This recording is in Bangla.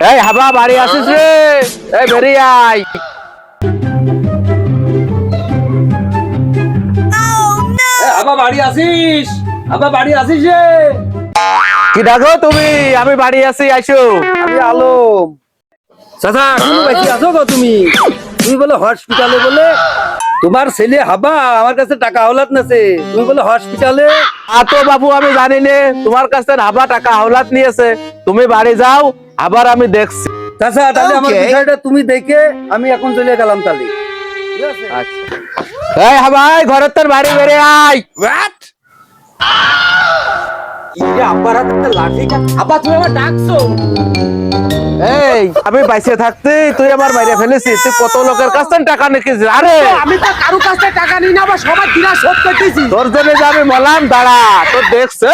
এই হাবা বাড়ি আসিস রে। এই বেরিয়ে আয়। আবার বাড়ি আসিস। আবার বাড়ি আসিস রে। কি ডাকো তুমি? আমি বাড়ি আছি আইসো। আমি আলম। চাচা তুমি বাকি আছো গো তুমি? তুমি বলে হসপিটালে বলে তোমার ছেলে হাবা আমার কাছে টাকা হলাত নাছে তুমি বলে হসপিটালে আ তো বাবু আমি জানি নে তোমার কাছে হাবা টাকা হাওলাত নিয়েছে। তুমি বাড়ি যাও আবার আমি দেখছি। চাচা তাহলে আমার বিষয়টা তুমি দেখে আমি এখন চলে গেলাম তাহলে? আচ্ছা। এই ঘরের তোর বাড়ি আয়। আমার ডাকছো? এই আমি বাইসে থাকতে তুই আমার বাইরে ফেলেছিস। তুই কত লোকের কাছ থেকে টাকা নিয়েছিস? আরে! আমি তো কারও কাছ থেকে টাকা নিই না আবার সবার দিনা শোধ করতেছি তোর জন্য যে আমি মলাম দাঁড়া তোর দেখছে